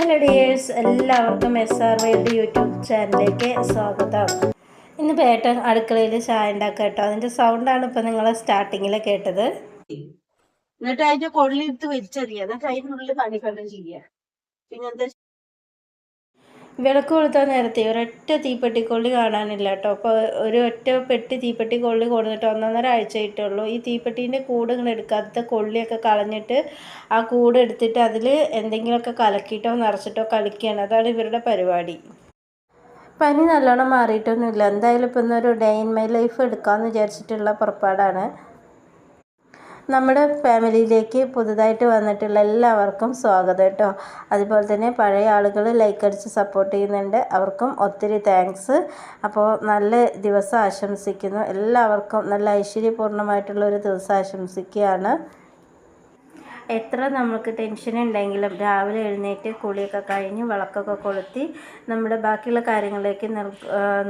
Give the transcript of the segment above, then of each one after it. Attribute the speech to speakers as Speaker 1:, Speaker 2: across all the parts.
Speaker 1: Hello dears എല്ലാവർക്കും S R wide YouTube ചാനലിലേക്ക് സ്വാഗതം. ഇന്ന് പേട്ട അടുക്കളയിൽ ചായ ഉണ്ടാക്കുക കേട്ടോ. അതിന്റെ സൗണ്ടാണ് ഇപ്പം നിങ്ങൾ സ്റ്റാർട്ടിങ്ങിൽ കേട്ടത്.
Speaker 2: എന്നിട്ട് അതിന്റെ കൊള്ളിയെടുത്ത് വലിച്ചെറിയുക എന്നിട്ട് അതിനുള്ളിൽ പണിക്കണ്ടം ചെയ്യുക പിന്നെന്താ
Speaker 1: വിളക്ക് കൊളുത്താൻ നേരത്തെ ഒരൊറ്റ തീപ്പെട്ടിക്കൊള്ളി കാണാനില്ല കേട്ടോ. അപ്പോൾ ഒരു ഒറ്റ പെട്ടി തീപ്പെട്ടിക്കൊള്ളി കൊടുത്തിട്ട് ഒന്നൊന്നര ആഴ്ച ആയിട്ടുള്ളൂ ഈ തീപ്പെട്ടീന്റെ കൂട് എടുക്കാത്ത കൊള്ളിയൊക്കെ കളഞ്ഞിട്ട് ആ കൂട് എടുത്തിട്ട് അതിൽ എന്തെങ്കിലുമൊക്കെ കലക്കിയിട്ടോ നിറച്ചിട്ടോ കളിക്കുകയാണ്. അതാണ് ഇവരുടെ പരിപാടി. പനി നല്ലോണം മാറിയിട്ടൊന്നുമില്ല. എന്തായാലും ഇപ്പം ഇന്നൊരു ഡേ ഇൻ മൈ ലൈഫ് എടുക്കാമെന്ന് വിചാരിച്ചിട്ടുള്ള പുറപ്പാടാണ്. നമ്മുടെ ഫാമിലിയിലേക്ക് പുതുതായിട്ട് വന്നിട്ടുള്ള എല്ലാവർക്കും സ്വാഗതം കേട്ടോ. അതുപോലെ തന്നെ പഴയ ആളുകൾ ലൈക്ക് അടിച്ച് സപ്പോർട്ട് ചെയ്യുന്നുണ്ട്. അവർക്കും ഒത്തിരി താങ്ക്സ് അപ്പോൾ നല്ല ദിവസം ആശംസിക്കുന്നു. എല്ലാവർക്കും നല്ല ഐശ്വര്യപൂർണമായിട്ടുള്ള ഒരു ദിവസം ആശംസിക്കുകയാണ്. എത്ര നമുക്ക് ടെൻഷൻ ഉണ്ടെങ്കിലും രാവിലെ എഴുന്നേറ്റ് കുളിയൊക്കെ കഴിഞ്ഞ് വിളക്കൊക്കെ കൊളുത്തി നമ്മുടെ ബാക്കിയുള്ള കാര്യങ്ങളിലേക്ക്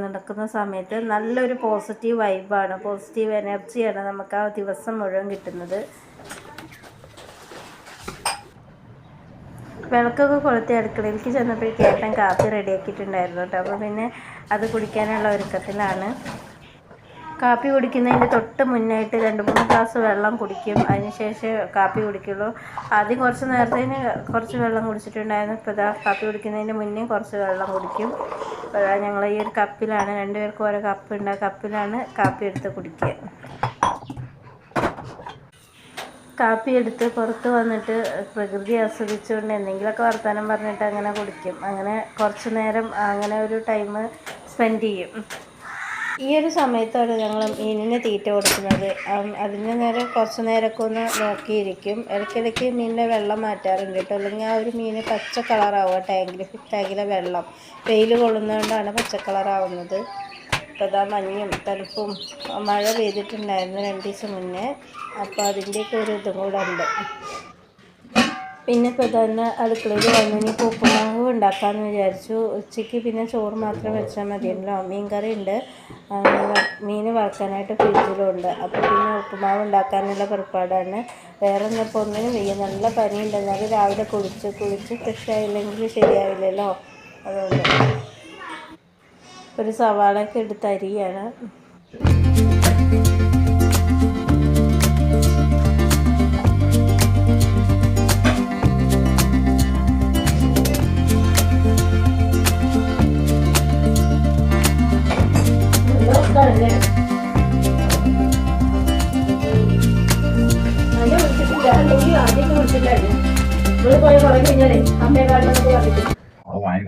Speaker 1: നടക്കുന്ന സമയത്ത് നല്ലൊരു പോസിറ്റീവ് വൈബാണ് പോസിറ്റീവ് എനർജിയാണ് നമുക്ക് ആ ദിവസം മുഴുവൻ കിട്ടുന്നത്. വിളക്കൊക്കെ കൊളുത്തി അടുക്കളയിലേക്ക് ചെന്നപ്പോഴേക്കും ഏട്ടൻ കാപ്പി റെഡിയാക്കിയിട്ടുണ്ടായിരുന്നു കേട്ടോ. അപ്പോൾ പിന്നെ അത് കുടിക്കാനുള്ള ഒരുക്കത്തിലാണ്. കാപ്പി കുടിക്കുന്നതിന്റെ തൊട്ട് മുന്നായിട്ട് രണ്ട് മൂന്ന് ഗ്ലാസ് വെള്ളം കുടിക്കും. അതിനുശേഷം കാപ്പി കുടിക്കുള്ളൂ. ആദ്യം കുറച്ച് നേരത്തേന് കുറച്ച് വെള്ളം കുടിച്ചിട്ടുണ്ടായിരുന്നു. ഇപ്പോൾ ഇതാ കാപ്പി കുടിക്കുന്നതിന്റെ മുന്നേ കുറച്ച് വെള്ളം കുടിക്കും. അപ്പോൾ ഞങ്ങൾ ഈ ഒരു കപ്പിലാണ് രണ്ടുപേർക്കും ഓരോ കപ്പ് ഉണ്ട്. കപ്പിലാണ് കാപ്പി എടുത്ത് കുടിക്കുക. കാപ്പി എടുത്ത് പുറത്ത് വന്നിട്ട് പ്രകൃതി ആസ്വദിച്ചുകൊണ്ട് എന്തെങ്കിലുമൊക്കെ വർത്തമാനം പറഞ്ഞിട്ട് അങ്ങനെ കുടിക്കും. അങ്ങനെ കുറച്ച് നേരം അങ്ങനെ ഒരു ടൈം സ്പെൻഡ് ചെയ്യും. ഈ ഒരു സമയത്താണ് ഞങ്ങൾ മീനിന് തീറ്റ കൊടുക്കുന്നത്. അതിന് നേരെ കുറച്ച് നേരമൊക്കെ ഒന്ന് നോക്കിയിരിക്കും. ഇടയ്ക്കിടയ്ക്ക് മീനിന്റെ വെള്ളം മാറ്റാറുണ്ട് കേട്ടോ. അല്ലെങ്കിൽ ആ ഒരു മീൻ പച്ച കളറാവുക ടാങ്കിൽ ടാങ്കിലെ വെള്ളം. വെയിൽ കൊള്ളുന്നതുകൊണ്ടാണ് പച്ച കളറാവുന്നത്. ഇപ്പോൾ അതാ മഞ്ഞും തണുപ്പും മഴ പെയ്തിട്ടുണ്ടായിരുന്നു രണ്ട് ദിവസം മുന്നേ. അപ്പോൾ അതിന്റെയൊക്കെ ഒരു ഇതും കൂടെ ഉണ്ട്. പിന്നെ ഇപ്പോൾ തന്നെ അടുക്കളയിൽ വന്നു ഇനി ഉപ്പുമാവ് ഉണ്ടാക്കാമെന്ന് വിചാരിച്ചു. ഉച്ചയ്ക്ക് പിന്നെ ചോറ് മാത്രം വെച്ചാൽ മതിയല്ലോ മീൻ കറി ഉണ്ട് മീൻ വറുക്കാനായിട്ട് ഫ്രിഡ്ജിലുണ്ട്. അപ്പോൾ പിന്നെ ഉപ്പുമാവ് ഉണ്ടാക്കാനുള്ള പുറപ്പാടാണ് വേറെ ഇപ്പോൾ ഒന്നിനും വയ്യ. നല്ല പനി എന്നാലും രാവിലെ കുളിച്ച് കുളിച്ച് ഫ്രഷ് ആയില്ലെങ്കിൽ ശരിയാവില്ലല്ലോ. അതുകൊണ്ട് ഒരു സവാളയൊക്കെ എടുത്ത് അരിയാണ്.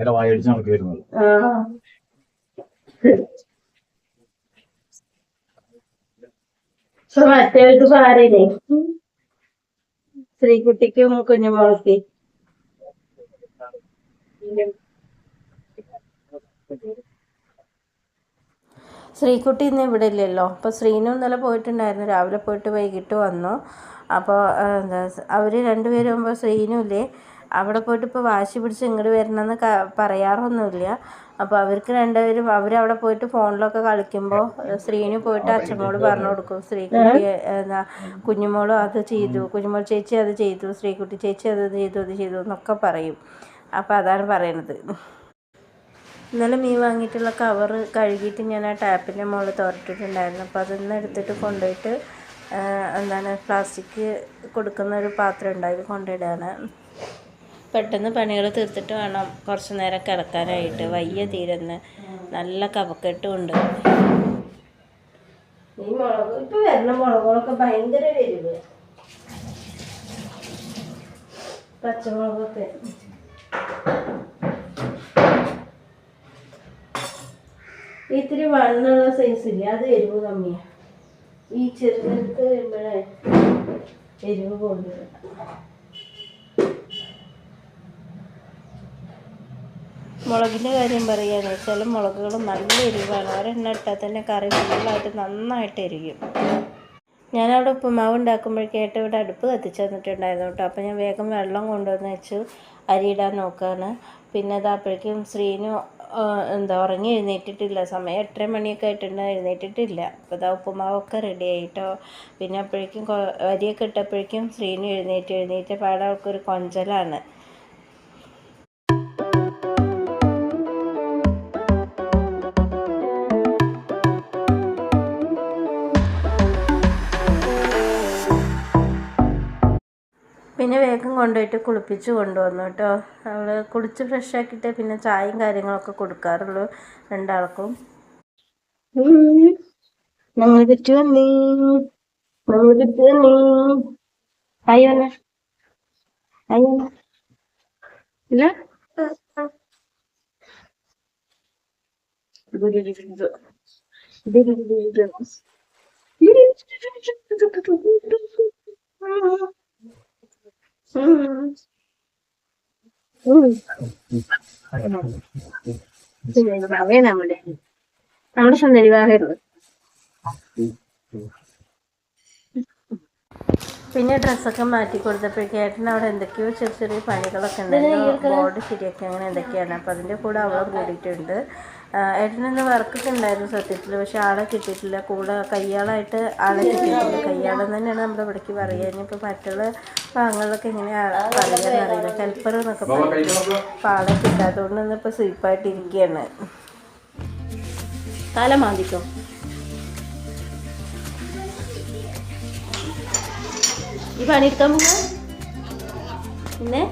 Speaker 3: അവൾ ഭയങ്കര വായടിച്ച് നടക്കുമായിരുന്നു
Speaker 1: മറ്റേവർക്ക് പാരയില്ലേ ശ്രീകുട്ടിക്കും കുഞ്ഞുമോൾക്ക്. ശ്രീകുട്ടി ഇന്ന് ഇവിടെ ഇല്ലല്ലോ. അപ്പോൾ ശ്രീനു ഇന്നലെ പോയിട്ടുണ്ടായിരുന്നു. രാവിലെ പോയിട്ട് വൈകിട്ട് വന്നു. അപ്പോൾ എന്താ അവർ രണ്ടുപേരും ആകുമ്പോൾ ശ്രീനു ഇല്ലേ അവിടെ പോയിട്ട് ഇപ്പോൾ വാശി പിടിച്ച് ഇങ്ങോട്ട് വരണമെന്ന് ക- പറയാറൊന്നുമില്ല അപ്പോൾ അവർക്ക് രണ്ടുപേരും അവരവിടെ പോയിട്ട് ഫോണിലൊക്കെ കളിക്കുമ്പോൾ ശ്രീനു പോയിട്ട് അച്ഛനോട് പറഞ്ഞു കൊടുക്കും. ശ്രീകുട്ടി എന്താ കുഞ്ഞുമോളും അത് ചെയ്തു. കുഞ്ഞുമോൾ ചേച്ചി അത് ചെയ്തു. ശ്രീകുട്ടി ചേച്ചി അത് ചെയ്തു അത് ചെയ്തു എന്നൊക്കെ പറയും. അപ്പോൾ അതാണ് പറയണത്. ഇന്നലെ മീൻ വാങ്ങിയിട്ടുള്ള കവർ കഴുകിയിട്ട് ഞാൻ ആ ടാപ്പിന്റെ മുകളിൽ തോരട്ടിട്ടുണ്ടായിരുന്നു. അപ്പോൾ അതൊന്ന് എടുത്തിട്ട് കൊണ്ടുപോയിട്ട് എന്താണ് പ്ലാസ്റ്റിക് കൊടുക്കുന്ന ഒരു പാത്രം ഉണ്ടായി. അതിൽ കൊണ്ടിടാണ് പെട്ടെന്ന് പണികൾ തീർത്തിട്ട് വേണം കുറച്ച് നേരം കിടക്കാനായിട്ട്. വയ്യ തീരുന്ന്. നല്ല കവക്കെട്ടും ഉണ്ട് ഇപ്പം ഭയങ്കര ഇത്തിരി വണ്ണുള്ള സൈസ് ഇല്ല? അത് എരിവ് കമ്മിയാണ് ഈ ചെറുതെടുത്ത് വരുമ്പോഴേ എരിവ് കൊണ്ടുവരും മുളകിന്റെ കാര്യം പറയുകയെന്ന് വെച്ചാൽ മുളകുകൾ നല്ല എരിവാണ്. ഒരെണ്ണ ഇട്ടാൽ തന്നെ കറി ഫുള്ളായിട്ട് നന്നായിട്ട് എരിയും ഞാനവിടെ ഉപ്പുമാവ് ഉണ്ടാക്കുമ്പോഴേക്കായിട്ട് ഇവിടെ അടുപ്പ് കത്തിച്ച് തന്നിട്ടുണ്ടായിരുന്നു കേട്ടോ. അപ്പോൾ ഞാൻ വേഗം വെള്ളം കൊണ്ടുവന്ന് വെച്ചു അരിയിടാൻ നോക്കുകയാണ് പിന്നെ അതാപ്പോഴേക്കും ശ്രീനു എന്താ ഉറങ്ങി എഴുന്നേറ്റിട്ടില്ല. സമയം എട്ടര മണിയൊക്കെ ആയിട്ടുണ്ട് എഴുന്നേറ്റിട്ടില്ല. അപ്പോൾ ഇതാ ഉപ്പുമാവൊക്കെ റെഡി ആയിട്ടോ. പിന്നെ അപ്പോഴേക്കും അരിയൊക്കെ ഇട്ടപ്പോഴേക്കും ശ്രീനു എഴുന്നേറ്റ് എഴുന്നേറ്റ് പാടെ അവൾക്കൊരു കൊഞ്ചലാണ്. കൊണ്ടുപോയിട്ട് കുളിപ്പിച്ച് കൊണ്ടുവന്നു കേട്ടോ. അവൾ കുളിച്ച് ഫ്രഷ് ആക്കിയിട്ട് പിന്നെ ചായയും കാര്യങ്ങളൊക്കെ കൊടുക്കാറുള്ളൂ രണ്ടാൾക്കും.
Speaker 2: ഇല്ല? നമ്മുടെ നമ്മുടെ സുന്ദരി
Speaker 1: പിന്നെ ഡ്രസ്സൊക്കെ മാറ്റി കൊടുത്തപ്പോഴേക്കും ഏട്ടൻ അവിടെ എന്തൊക്കെയോ ചെറിയ ചെറിയ പണികളൊക്കെ ഉണ്ടായിരുന്നു ബോർഡ് ശരിയാക്കി അങ്ങനെ എന്തൊക്കെയാണ്? അപ്പം അതിന്റെ കൂടെ അവളും കൂടിയിട്ടുണ്ട്. ഏട്ടനിന്ന് വർക്കൊക്കെ ഉണ്ടായിരുന്നു സത്യത്തിൽ പക്ഷെ ആളെ കിട്ടിയിട്ടില്ല. കൂടെ കയ്യാളായിട്ട് ആളെ കിട്ടിയിട്ടില്ല. കയ്യാളെന്ന് തന്നെയാണ് നമ്മുടെ ഇവിടേക്ക് പറയുക. ഇനിയിപ്പോൾ മറ്റുള്ള ഭാഗങ്ങളിലൊക്കെ ഇങ്ങനെയാണ് പറയുകയെന്ന് അറിയില്ല ഹെൽപ്പർ എന്നൊക്കെ പറയും അപ്പം ആളെ കിട്ടാത്തതുകൊണ്ട് ഇന്നിപ്പോൾ സ്വീപ്പായിട്ടിരിക്കുകയാണ്. തല മാന്തിക്കോ? ഈ പണിയെടുക്കാൻ പിന്നെ?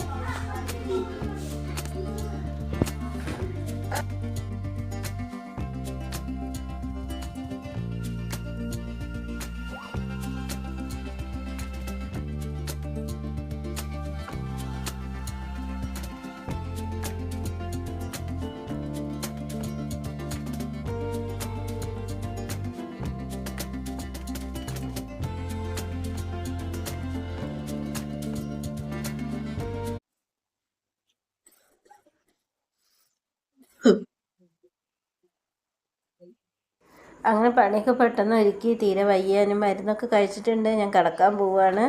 Speaker 1: അങ്ങനെ പണിയൊക്കെ പെട്ടെന്ന് ഒരുക്കി തീരെ വയ്യാനും മരുന്നൊക്കെ കഴിച്ചിട്ടുണ്ട്. ഞാൻ കിടക്കാൻ പോവാണ്.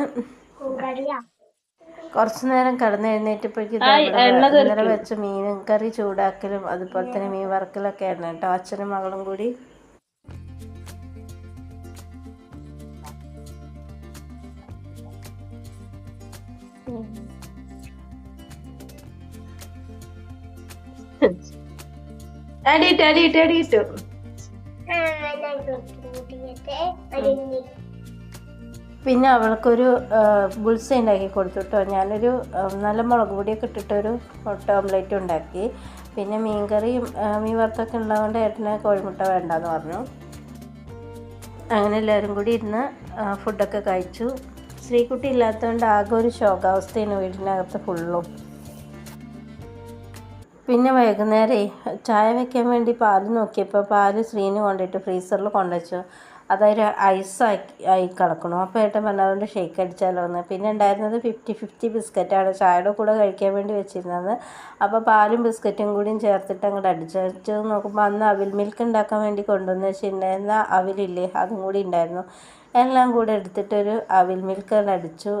Speaker 1: കുറച്ചു നേരം കടന്നു എഴുന്നേറ്റപ്പോഴേക്കും ഇന്നലെ വെച്ച മീൻ കറി ചൂടാക്കലും അതുപോലെ തന്നെ മീൻ വറക്കലൊക്കെ ആയിരുന്നു കേട്ടോ. അച്ഛനും മകളും കൂടി. അടിയിട്ടു അടിയിട്ടു അടിയിട്ടു പിന്നെ അവൾക്കൊരു ബുൾസ ഉണ്ടാക്കി കൊടുത്തു കേട്ടോ ഞാനൊരു നല്ല മുളക് പൊടിയൊക്കെ ഇട്ടിട്ടൊരു മുട്ട ഓംലേറ്റ് ഉണ്ടാക്കി. പിന്നെ മീൻകറിയും മീൻ വറുത്തൊക്കെ ഉള്ളതുകൊണ്ട് ഏട്ടന് കോഴിമുട്ട വേണ്ടെന്ന് പറഞ്ഞു. അങ്ങനെ എല്ലാവരും കൂടി ഇരുന്ന് ഫുഡൊക്കെ കഴിച്ചു. ശ്രീകുട്ടി ഇല്ലാത്തതുകൊണ്ട് ആകെ ഒരു ശോകാവസ്ഥയാണ് വീടിനകത്ത് ഫുള്ളും പിന്നെ വൈകുന്നേരേ ചായ വെക്കാൻ വേണ്ടി പാൽ നോക്കിയപ്പോൾ പാൽ ശ്രീന് കൊണ്ടിട്ട് ഫ്രീസറിൽ കൊണ്ടുവച്ചു. അതൊരു ഐസാക്കി ആയി കിടക്കണം അപ്പോൾ ഏട്ടൻ പറഞ്ഞു അതുകൊണ്ട് ഷേക്ക് അടിച്ചാലോ എന്ന്. പിന്നെ ഉണ്ടായിരുന്നത് ഫിഫ്റ്റി ഫിഫ്റ്റി ബിസ്ക്കറ്റാണ് ചായയുടെ കൂടെ കഴിക്കാൻ വേണ്ടി വെച്ചിരുന്നത്. അപ്പോൾ പാലും ബിസ്ക്കറ്റും കൂടിയും ചേർത്തിട്ട് അങ്ങോട്ട് അടിച്ചു. നോക്കുമ്പോൾ അന്ന് അവിൽ മിൽക്ക് ഉണ്ടാക്കാൻ വേണ്ടി കൊണ്ടുവന്ന് വെച്ചിട്ടുണ്ടായിരുന്ന അവിലില്ലേ അതും കൂടി ഉണ്ടായിരുന്നു. എല്ലാം കൂടെ എടുത്തിട്ടൊരു അവിൽ മിൽക്ക് അടിച്ചു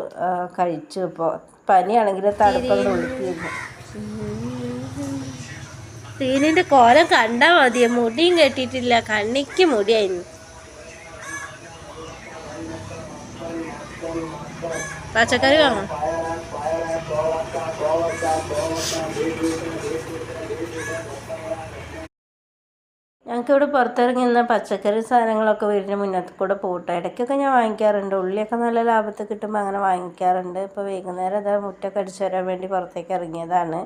Speaker 1: കഴിച്ചു ഇപ്പോൾ. പനിയാണെങ്കിൽ തണുപ്പൊന്നും ഒഴുക്കിയിരുന്നു സീനിന്റെ കോലം കണ്ടാ മതിയ? മുടിയും കെട്ടിട്ടില്ല കണ്ണിക്ക് മുടിയായിരുന്നു. പച്ചക്കറി വാങ്ങാം. ഞങ്ങൾക്ക് ഇവിടെ പുറത്തിറങ്ങി നിന്ന പച്ചക്കറി സാധനങ്ങളൊക്കെ വീടിന് മുന്നത്ത് കൂടെ പോട്ടെ. ഇടയ്ക്കൊക്കെ ഞാൻ വാങ്ങിക്കാറുണ്ട്. ഉള്ളിയൊക്കെ നല്ല ലാഭത്തിൽ കിട്ടുമ്പോൾ അങ്ങനെ വാങ്ങിക്കാറുണ്ട്. ഇപ്പോൾ വൈകുന്നേരം അതാ മുറ്റൊക്കെ അടിച്ചു വരാൻ വേണ്ടി പുറത്തേക്ക് ഇറങ്ങിയതാണ്.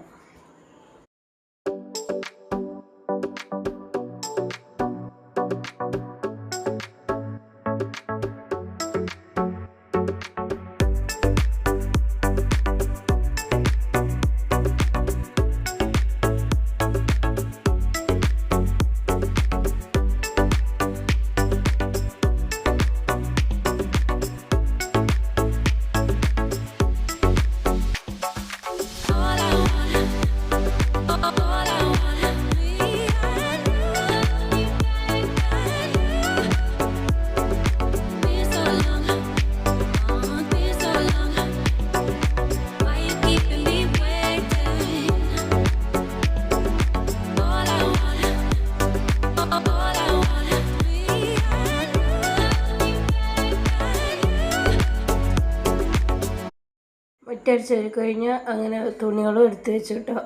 Speaker 1: മുറ്റടിച്ചൊരു കഴിഞ്ഞ് അങ്ങനെ തുണികളും എടുത്ത് വെച്ചു കേട്ടോ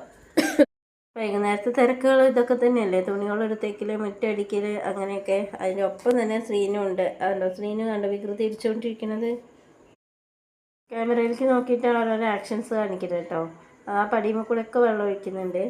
Speaker 1: വൈകുന്നേരത്തെ തിരക്കുകൾ ഇതൊക്കെ തന്നെയല്ലേ? തുണികൾ എടുത്തേക്കൽ മുറ്റടിക്കൽ അങ്ങനെയൊക്കെ. ഒപ്പം തന്നെ ശ്രീനും ഉണ്ട്. അതുണ്ടോ ശ്രീനു കണ്ടോ വികൃതി ഇടിച്ചുകൊണ്ടിരിക്കുന്നത് ക്യാമറയിലേക്ക് നോക്കിയിട്ടാണ് ഓരോരോ ആക്ഷൻസ് കാണിക്കുന്നത് കേട്ടോ. ആ പടിയുമ്പോൾ കൂടെയൊക്കെ വെള്ളം ഒഴിക്കുന്നുണ്ട്.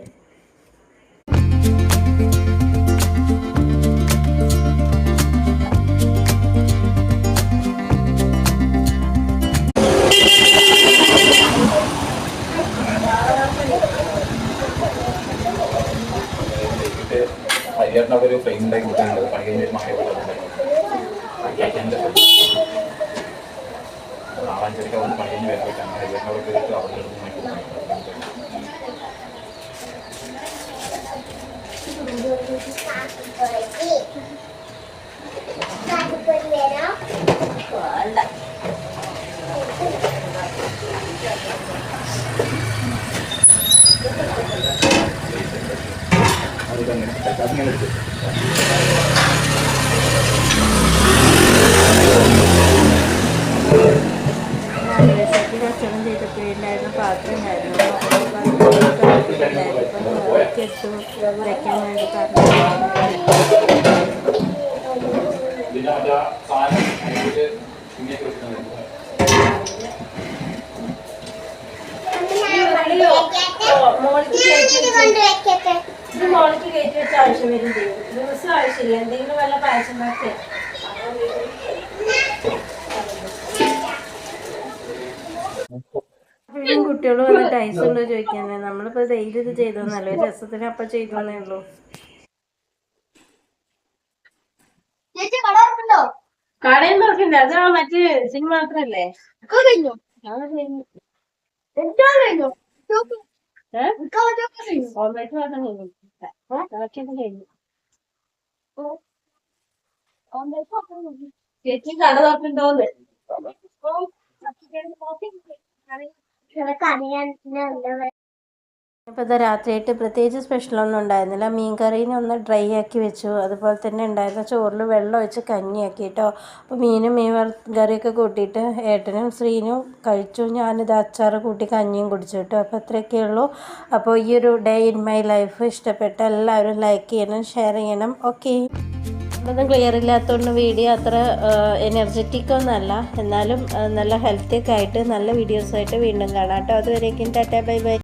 Speaker 3: ആ സാധനം ചെയ്തപ്പോഴുണ്ടായിരുന്ന ഇങ്ങനെയൊക്കെ വെക്കുന്നത്
Speaker 1: എടുത്തു കയറ്റി വെച്ച് ഇത് മോൾക്ക് കയറ്റി വെച്ച ആവശ്യം വരും ദിവസം ആവശ്യമില്ല എന്തെങ്കിലും വല്ല പായസമാക്കെ അപ്പോഴും കുട്ടികൾ വന്നിട്ട് ഐസ് ഉണ്ടോ ചോദിക്കാനേ? നമ്മളിപ്പോ ഡെയിലി ഇത് ചെയ്തോന്നല്ല ഒരു രസത്തിന് അപ്പൊ ചെയ്തോന്നേ ഉള്ളൂ.
Speaker 2: ചേച്ചി കട
Speaker 1: കടയും അത് മറ്റേ സിനിമ മാത്രല്ലേ? ചേച്ചി തുറക്കണ്ടോന്ന്? അപ്പോൾ ഇത് രാത്രിയായിട്ട് പ്രത്യേകിച്ച് സ്പെഷ്യലൊന്നും ഉണ്ടായിരുന്നില്ല. മീൻ കറീനെ ഒന്ന് ഡ്രൈ ആക്കി വെച്ചു. അതുപോലെ തന്നെ ഉണ്ടായിരുന്ന ചോറിൽ വെള്ളം ഒഴിച്ച് കഞ്ഞിയാക്കി കേട്ടോ അപ്പോൾ മീനും മീൻ കറിയൊക്കെ കൂട്ടിയിട്ട് ഏട്ടനും ശ്രീനും കഴിച്ചു. ഞാനിത് അച്ചാർ കൂട്ടി കഞ്ഞിയും കുടിച്ചു കേട്ടോ. അപ്പോൾ അത്രയൊക്കെ ഉള്ളൂ. അപ്പോൾ ഈ ഒരു ഡേ ഇൻ മൈ ലൈഫ് ഇഷ്ടപ്പെട്ട എല്ലാവരും ലൈക്ക് ചെയ്യണം ഷെയർ ചെയ്യണം. ഓക്കെ ഒന്നും ക്ലിയർ ഇല്ലാത്തതുകൊണ്ട് വീഡിയോ അത്ര എനർജറ്റിക് ഒന്നല്ല. എന്നാലും നല്ല ഹെൽത്തി ഒക്കെ ആയിട്ട് നല്ല വീഡിയോസായിട്ട് വീണ്ടും കാണാം. കേട്ടോ അതുവരേക്കും ടാറ്റാ ബൈ ബൈ.